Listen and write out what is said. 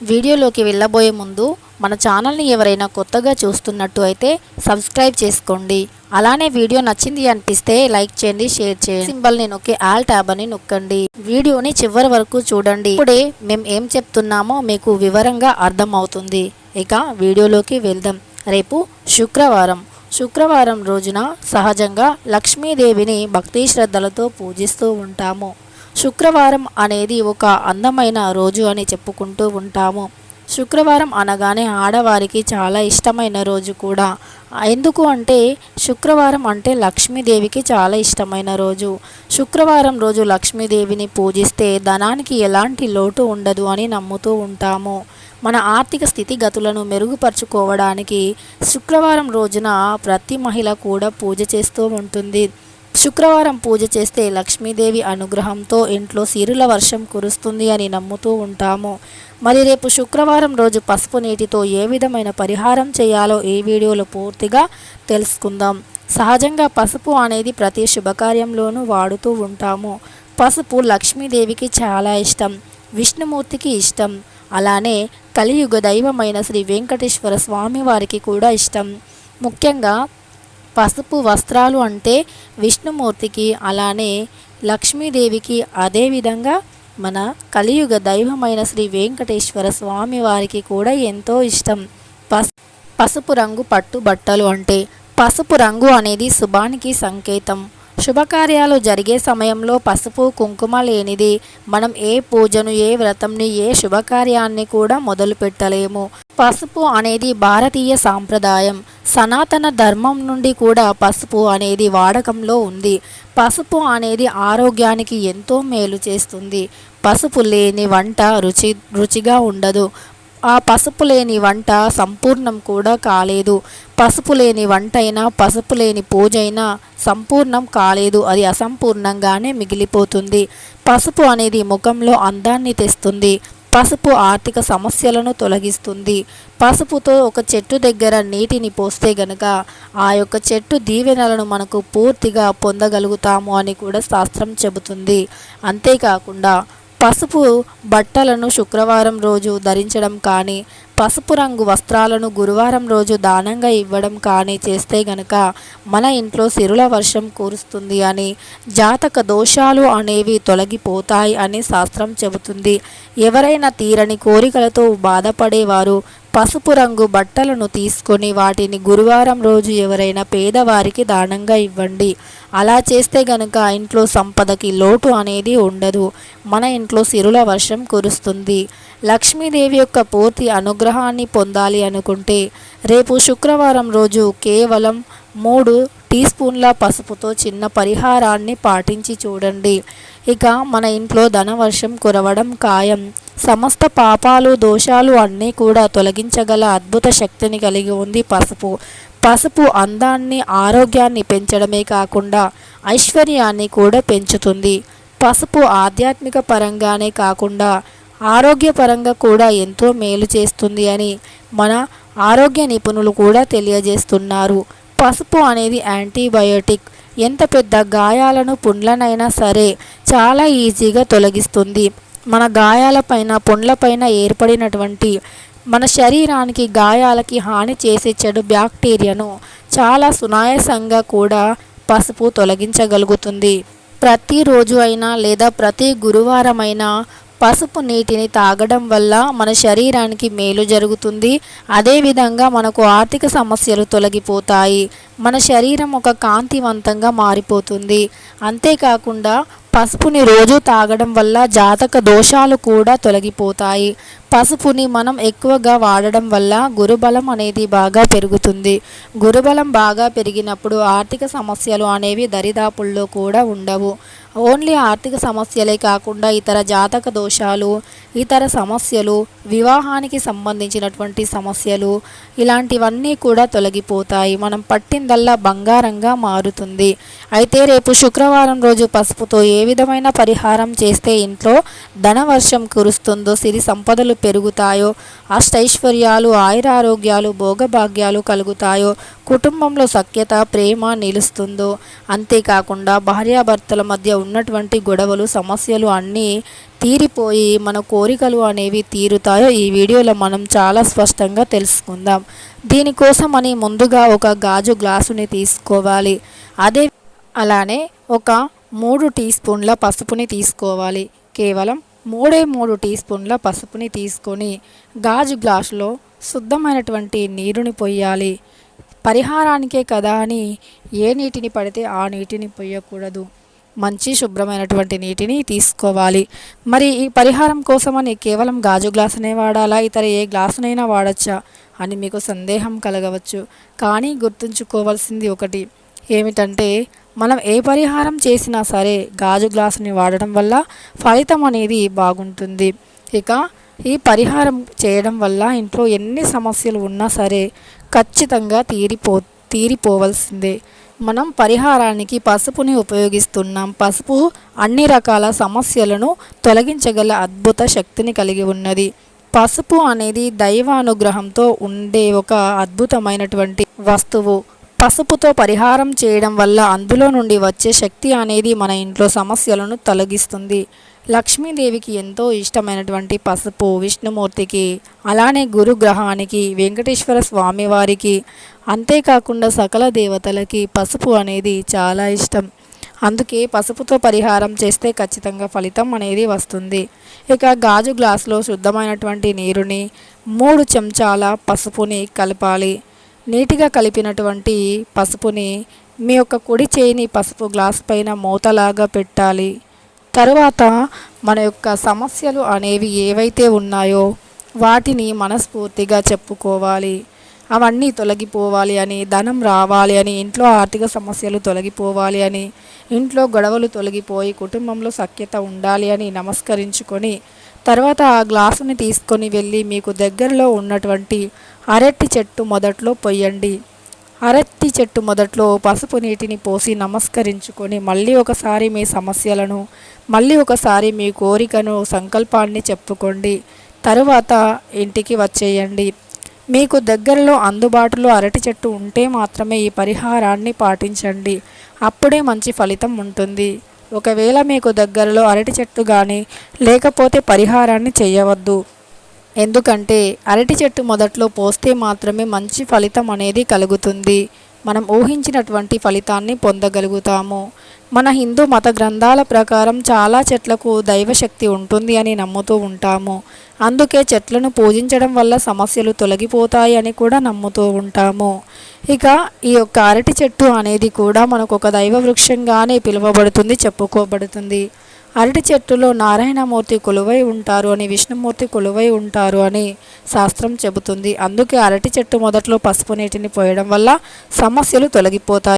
వీడియోలోకి వెళ్ళబోయే ముందు మన ఛానల్ని ఎవరైనా కొత్తగా చూస్తున్నట్టు అయితే సబ్స్క్రైబ్ చేసుకోండి. అలానే వీడియో నచ్చింది అనిపిస్తే లైక్ చేయండి షేర్ చేయండి. సింబల్ని నొక్కి ఆల్ ట్యాబ్ అని నొక్కండి. వీడియోని చివరి వరకు చూడండి. ఇప్పుడే మేము ఏం చెప్తున్నామో మీకు వివరంగా అర్థమవుతుంది. ఇక వీడియోలోకి వెళ్దాం. రేపు శుక్రవారం. శుక్రవారం రోజున సహజంగా లక్ష్మీదేవిని భక్తి శ్రద్ధలతో పూజిస్తూ ఉంటాము. శుక్రవారం అనేది ఒక అందమైన రోజు అని చెప్పుకుంటూ ఉంటాము. శుక్రవారం అనగానే ఆడవారికి చాలా ఇష్టమైన రోజు కూడా. ఎందుకు అంటే శుక్రవారం అంటే లక్ష్మీదేవికి చాలా ఇష్టమైన రోజు. శుక్రవారం రోజు లక్ష్మీదేవిని పూజిస్తే ధనానికి ఎలాంటి లోటు ఉండదు అని నమ్ముతూ ఉంటాము. మన ఆర్థిక స్థితిగతులను మెరుగుపరుచుకోవడానికి శుక్రవారం రోజున ప్రతి మహిళ కూడా పూజ చేస్తూ ఉంటుంది. శుక్రవారం పూజ చేస్తే లక్ష్మీదేవి అనుగ్రహంతో ఇంట్లో సిరుల వర్షం కురుస్తుంది అని నమ్ముతూ ఉంటాము. మరి రేపు శుక్రవారం రోజు పసుపు నీటితో ఏ విధమైన పరిహారం చేయాలో ఈ వీడియోలో పూర్తిగా తెలుసుకుందాం. సహజంగా పసుపు అనేది ప్రతి శుభకార్యంలోనూ వాడుతూ ఉంటాము. పసుపు లక్ష్మీదేవికి చాలా ఇష్టం విష్ణుమూర్తికి ఇష్టం. అలానే కలియుగ దైవమైన శ్రీ వెంకటేశ్వర స్వామి వారికి కూడా ఇష్టం. ముఖ్యంగా పసుపు వస్త్రాలు అంటే విష్ణుమూర్తికి అలానే లక్ష్మీదేవికి అదేవిధంగా మన కలియుగ దైవమైన శ్రీ వెంకటేశ్వర స్వామి వారికి కూడా ఎంతో ఇష్టం. పసు పసుపు రంగు పట్టు బట్టలు అంటే పసుపు రంగు అనేది శుభానికి సంకేతం. శుభకార్యాలు జరిగే సమయంలో పసుపు కుంకుమ లేనిది మనం ఏ పూజను ఏ వ్రతంని ఏ శుభకార్యాన్ని కూడా మొదలు పెట్టలేము. పసుపు అనేది భారతీయ సాంప్రదాయం. సనాతన ధర్మం నుండి కూడా పసుపు అనేది వాడకంలో ఉంది. పసుపు అనేది ఆరోగ్యానికి ఎంతో మేలు చేస్తుంది. పసుపు లేని వంట రుచి రుచిగా ఉండదు. ఆ పసుపు లేని వంట సంపూర్ణం కూడా కాలేదు. పసుపు లేని వంట అయినా పసుపు లేని పూజ అయినా సంపూర్ణం కాలేదు. అది అసంపూర్ణంగానే మిగిలిపోతుంది. పసుపు అనేది ముఖంలో అందాన్ని తెస్తుంది. పసుపు ఆర్థిక సమస్యలను తొలగిస్తుంది. పసుపుతో ఒక చెట్టు దగ్గర నీటిని పోస్తే గనక ఆ యొక్క చెట్టు దీవెనలను మనకు పూర్తిగా పొందగలుగుతాము అని కూడా శాస్త్రం చెబుతుంది. అంతేకాకుండా పసుపు బట్టలను శుక్రవారం రోజు ధరించడం కానీ పసుపు రంగు వస్త్రాలను గురువారం రోజు దానంగా ఇవ్వడం కానీ చేస్తే గనక మన ఇంట్లో సిరుల వర్షం కురుస్తుంది అని జాతక దోషాలు అనేవి తొలగిపోతాయి అని శాస్త్రం చెబుతుంది. ఎవరైనా తీరని కోరికలతో బాధపడేవారు పసుపు రంగు బట్టలను తీసుకొని వాటిని గురువారం రోజు ఎవరైనా పేదవారికి దానంగా ఇవ్వండి. అలా చేస్తే గనక ఇంట్లో సంపదకి లోటు అనేది ఉండదు. మన ఇంట్లో సిరుల వర్షం కురుస్తుంది. లక్ష్మీదేవి యొక్క పూర్తి అనుగ్రహాన్ని పొందాలి అనుకుంటే రేపు శుక్రవారం రోజు కేవలం మూడు టీ స్పూన్ల పసుపుతో చిన్న పరిహారాన్ని పాటించి చూడండి. ఇక మన ఇంట్లో ధనవర్షం కురవడం ఖాయం. సమస్త పాపాలు దోషాలు అన్నీ కూడా తొలగించగల అద్భుత శక్తిని కలిగి ఉంది పసుపు. పసుపు అందాన్ని ఆరోగ్యాన్ని పెంచడమే కాకుండా ఐశ్వర్యాన్ని కూడా పెంచుతుంది. పసుపు ఆధ్యాత్మిక పరంగానే కాకుండా ఆరోగ్యపరంగా కూడా ఎంతో మేలు చేస్తుంది అని మన ఆరోగ్య నిపుణులు కూడా తెలియజేస్తున్నారు. పసుపు అనేది యాంటీబయోటిక్. ఎంత పెద్ద గాయాలను పుండ్లనైనా సరే చాలా ఈజీగా తొలగిస్తుంది. మన గాయాలపైన పుండ్లపైన ఏర్పడినటువంటి మన శరీరానికి గాయాలకి హాని చేసే చెడు బ్యాక్టీరియాను చాలా సునాయాసంగా కూడా పసుపు తొలగించగలుగుతుంది. ప్రతిరోజు అయినా లేదా ప్రతి గురువారం అయినా పసుపు నీటిని తాగడం వల్ల మన శరీరానికి మేలు జరుగుతుంది. అదేవిధంగా మనకు ఆర్థిక సమస్యలు తొలగిపోతాయి. మన శరీరం ఒక కాంతివంతంగా మారిపోతుంది. అంతేకాకుండా పసుపుని రోజు తాగడం వల్ల జాతక దోషాలు కూడా తొలగిపోతాయి. పసుపుని మనం ఎక్కువగా వాడడం వల్ల గురుబలం అనేది బాగా పెరుగుతుంది. గురుబలం బాగా పెరిగినప్పుడు ఆర్థిక సమస్యలు అనేవి దరిదాపుల్లో కూడా ఉండవు. ఓన్లీ ఆర్థిక సమస్యలే కాకుండా ఇతర జాతక దోషాలు ఇతర సమస్యలు వివాహానికి సంబంధించినటువంటి సమస్యలు ఇలాంటివన్నీ కూడా తొలగిపోతాయి. మనం పట్టిందల్లా బంగారంగా మారుతుంది. అయితే రేపు శుక్రవారం రోజు పసుపుతో ఏ విధమైన పరిహారం చేస్తే ఇంట్లో ధనవర్షం కురుస్తుందో సిరి సంపదలు పెరుగుతాయో అష్టైశ్వర్యాలు ఆయురారోగ్యాలు భోగభాగ్యాలు కలుగుతాయో కుటుంబంలో సఖ్యత ప్రేమ నిలుస్తుందో అంతేకాకుండా భార్యాభర్తల మధ్య ఉన్నటువంటి గొడవలు సమస్యలు అన్నీ తీరిపోయి మన కోరికలు అనేవి తీరుతాయో ఈ వీడియోలో మనం చాలా స్పష్టంగా తెలుసుకుందాం. దీనికోసమని ముందుగా ఒక గాజు గ్లాసుని తీసుకోవాలి. అదే అలానే ఒక మూడు టీ స్పూన్ల పసుపుని తీసుకోవాలి. కేవలం మూడే మూడు టీ స్పూన్ల పసుపుని తీసుకొని గాజు గ్లాసులో శుద్ధమైనటువంటి నీరుని పొయ్యాలి. పరిహారానికే కదా అని ఏ నీటిని పడితే ఆ నీటిని పొయ్యకూడదు. మంచి శుభ్రమైనటువంటి నీటిని తీసుకోవాలి. మరి ఈ పరిహారం కోసమని కేవలం గాజు గ్లాసునే వాడాలా? ఇతర ఏ గ్లాసునైనా వాడచ్చా? అని మీకు సందేహం కలగవచ్చు. కానీ గుర్తుంచుకోవాల్సింది ఒకటి. ఏమిటంటే మనం ఏ పరిహారం చేసినా సరే గాజు గ్లాసుని వాడడం వల్ల ఫలితం అనేది బాగుంటుంది. ఇక ఈ పరిహారం చేయడం వల్ల ఇంట్లో ఎన్ని సమస్యలు ఉన్నా సరే ఖచ్చితంగా తీరిపో తీరిపోవలసిందే. మనం పరిహారానికి పసుపుని ఉపయోగిస్తున్నాం. పసుపు అన్ని రకాల సమస్యలను తొలగించగల అద్భుత శక్తిని కలిగి ఉన్నది. పసుపు అనేది దైవానుగ్రహంతో ఉండే ఒక అద్భుతమైనటువంటి వస్తువు. పసుపుతో పరిహారం చేయడం వల్ల అందులో నుండి వచ్చే శక్తి అనేది మన ఇంట్లో సమస్యలను తొలగిస్తుంది. లక్ష్మీదేవికి ఎంతో ఇష్టమైనటువంటి పసుపు విష్ణుమూర్తికి అలానే గురుగ్రహానికి వెంకటేశ్వర స్వామివారికి అంతేకాకుండా సకల దేవతలకి పసుపు అనేది చాలా ఇష్టం. అందుకే పసుపుతో పరిహారం చేస్తే ఖచ్చితంగా ఫలితం అనేది వస్తుంది. ఇక గాజు గ్లాసులో శుద్ధమైనటువంటి నీరుని మూడు చెంచాల పసుపుని కలపాలి. నీటిగా కలిపినటువంటి పసుపుని మీ యొక్క కుడి చేయిని పసుపు గ్లాస్ పైన మూతలాగా పెట్టాలి. తరువాత మన యొక్క సమస్యలు అనేవి ఏవైతే ఉన్నాయో వాటిని మనస్ఫూర్తిగా చెప్పుకోవాలి. అవన్నీ తొలగిపోవాలి అని ధనం రావాలి అని ఇంట్లో ఆర్థిక సమస్యలు తొలగిపోవాలి అని ఇంట్లో గొడవలు తొలగిపోయి కుటుంబంలో సఖ్యత ఉండాలి అని నమస్కరించుకొని తర్వాత ఆ గ్లాసుని తీసుకొని వెళ్ళి మీకు దగ్గరలో ఉన్నటువంటి అరటి చెట్టు మొదట్లో పొయ్యండి. అరటి చెట్టు మొదట్లో పసుపు నీటిని పోసి నమస్కరించుకొని మళ్ళీ ఒకసారి మీ సమస్యలను మళ్ళీ ఒకసారి మీ కోరికను సంకల్పాన్ని చెప్పుకోండి. తరువాత ఇంటికి వచ్చేయండి. మీకు దగ్గరలో అందుబాటులో అరటి చెట్టు ఉంటే మాత్రమే ఈ పరిహారాన్ని పాటించండి. అప్పుడే మంచి ఫలితం ఉంటుంది. ఒకవేళ మీకు దగ్గరలో అరటి చెట్టు కానీ లేకపోతే పరిహారాన్ని చేయవద్దు. ఎందుకంటే అరటి చెట్టు మొదట్లో పోస్తే మాత్రమే మంచి ఫలితం అనేది కలుగుతుంది. మనం ఊహించినటువంటి ఫలితాన్ని పొందగలుగుతాము. మన హిందూ మత గ్రంథాల ప్రకారం చాలా చెట్లకు దైవశక్తి ఉంటుంది అని నమ్ముతూ ఉంటాము. అందుకే చెట్లను పూజించడం వల్ల సమస్యలు తొలగిపోతాయి అని కూడా నమ్ముతూ ఉంటాము. ఇక ఈ యొక్క అరటి చెట్టు అనేది కూడా మనకు ఒక దైవ వృక్షంగానే పిలువబడుతుంది చెప్పుకోబడుతుంది. అరటి చెట్టులో నారాయణమూర్తి కొలువై ఉంటారు అని విష్ణుమూర్తి కొలువై ఉంటారు అని శాస్త్రం చెబుతుంది. అందుకే అరటి చెట్టు మొదట్లో పసుపు నీటిని పోయడం వల్ల సమస్యలు తొలగిపోతాయి.